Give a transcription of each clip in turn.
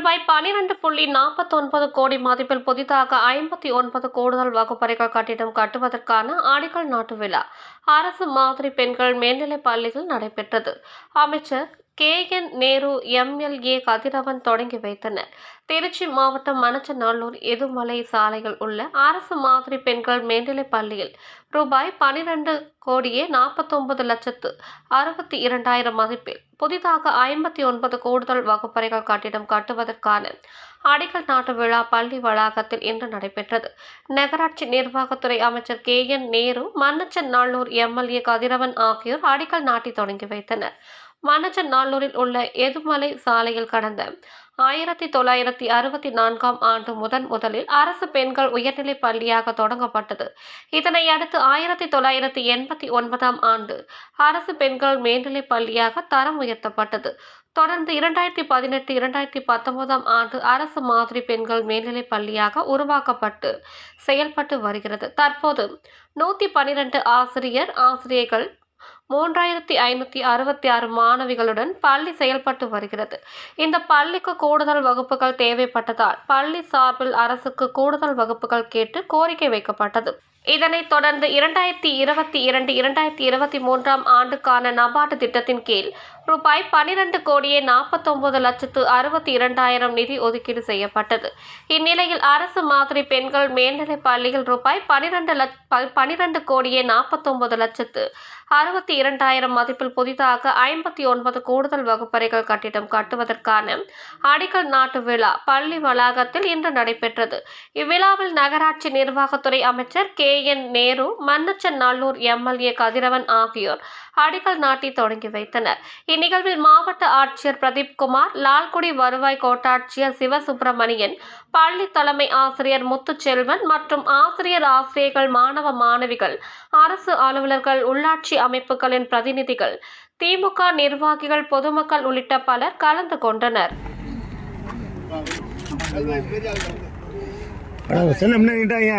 ரூபாய் பனிரெண்டு புள்ளி நாற்பத்தொன்பது கோடி மதிப்பில் புதிதாக ஐம்பத்தி ஒன்பது கூடுதல் வகுப்பறைகள் கட்டிடம் கட்டுவதற்கான அடிக்கல் நாட்டு விழா. அரசு மாதிரி பெண்கள் மேல்நிலைப் பள்ளியில் நடைபெற்றது. அமைச்சர் கே. என். நேரு எம்எல்ஏ கதிரவன் தொடங்கி வைத்தனர். திருச்சி மாவட்டம் மணச்சநல்லூர் எதுமலை சாலையில் உள்ள அரசு மாதிரி பெண்கள் மேல்நிலைப் பள்ளியில் ரூபாய் பனிரெண்டு கோடியே நாற்பத்தொன்பது லட்சத்து அறுபத்தி இரண்டாயிரம் மதிப்பில் புதிதாக ஐம்பத்தி ஒன்பது கூடுதல் வகுப்பறைகள் கட்டிடம் கட்டுவதற்கான அடிக்கல் நாட்டு விழா பள்ளி வளாகத்தில் இன்று நடைபெற்றது. நகராட்சி நிர்வாகத்துறை அமைச்சர் கே. என். நேரு மன்னச்சன் நல்லூர் எம்எல்ஏ கதிரவன் ஆகியோர் அடிக்கல் நாட்டி தொடங்கி வைத்தனர். மன்னச்சன் உள்ள எதுமலை சாலையில் கடந்த ஆயிரத்தி தொள்ளாயிரத்தி அறுபத்தி நான்காம் ஆண்டு முதன் முதலில் அரசு பெண்கள் உயர்நிலைப் பள்ளியாக தொடங்கப்பட்டது. இதனை அடுத்து ஆயிரத்தி தொள்ளாயிரத்தி எண்பத்தி ஒன்பதாம் ஆண்டு அரசு பெண்கள் மேல்நிலைப் பள்ளியாக தரம் உயர்த்தப்பட்டது. தொடர்ந்து இரண்டாயிரத்தி பதினெட்டு இரண்டாயிரத்தி பத்தொன்பதாம் ஆண்டு அரசு மாதிரி பெண்கள் மேல்நிலைப் பள்ளியாக உருவாக்கப்பட்டு செயல்பட்டு வருகிறது. தற்போது நூற்றி பன்னிரண்டு ஆசிரியர் ஆசிரியர்கள் மூன்றாயிரத்தி ஐநூற்றி அறுபத்தி ஆறு மாணவிகளுடன் பள்ளி செயல்பட்டு வருகிறது. இந்த பள்ளிக்கு கூடுதல் வகுப்புகள் தேவைப்பட்டதால் பள்ளி சார்பில் அரசுக்கு கூடுதல் வகுப்புகள் கேட்டு கோரிக்கை வைக்கப்பட்டது. இதனைத் தொடர்ந்து இரண்டாயிரத்தி இருபத்தி இரண்டு இரண்டாயிரத்தி இருபத்தி மூன்றாம் ஆண்டுக்கான நபார்டு திட்டத்தின் கீழ் ரூபாய் பனிரெண்டு கோடியே நாற்பத்தொன்பது லட்சத்து அறுபத்தி இரண்டாயிரம் நிதி ஒதுக்கீடு செய்யப்பட்டது. இந்நிலையில் அரசு மாதிரி பெண்கள் மேல்நிலைப் பள்ளியில் ரூபாய் பனிரெண்டு லட்ச பனிரெண்டு கோடியே நாற்பத்தொன்பது லட்சத்து அறுபத்தி இரண்டாயிரம் மதிப்பில் புதிதாக ஐம்பத்தி ஒன்பது கூடுதல் வகுப்பறைகள் கட்டிடம் கட்டுவதற்கான அடிக்கல் நாட்டு விழா பள்ளி வளாகத்தில் இன்று நடைபெற்றது. இவ்விழாவில் நகராட்சி நிர்வாகத்துறை அமைச்சர் K N Nehru Mannachanallur MLA Kathiravan ஆகியோர் அடிக்கல் நாட்டி தொடங்கி வைத்தனர். இந்நிகழ்வில் மாவட்ட ஆட்சியர் பிரதீப் குமார் லால்குடி வருவாய் கோட்டாட்சியர் சிவசுப்பிரமணியன் பள்ளி தலைமை ஆசிரியர் முத்துச்செல்வன் மற்றும் ஆசிரியர் ஆசிரியர்கள் மாணவ மாணவிகள் அரசு அலுவலர்கள் உள்ளாட்சி அமைப்புகளின் பிரதிநிதிகள் திமுக நிர்வாகிகள் பொதுமக்கள் உள்ளிட்ட பலர் கலந்து கொண்டனர். அட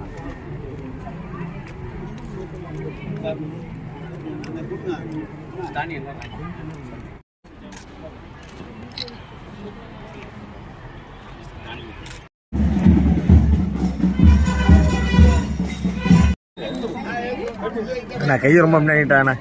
நான் கை ரொம்ப முன்னாடிட்டாண்ணே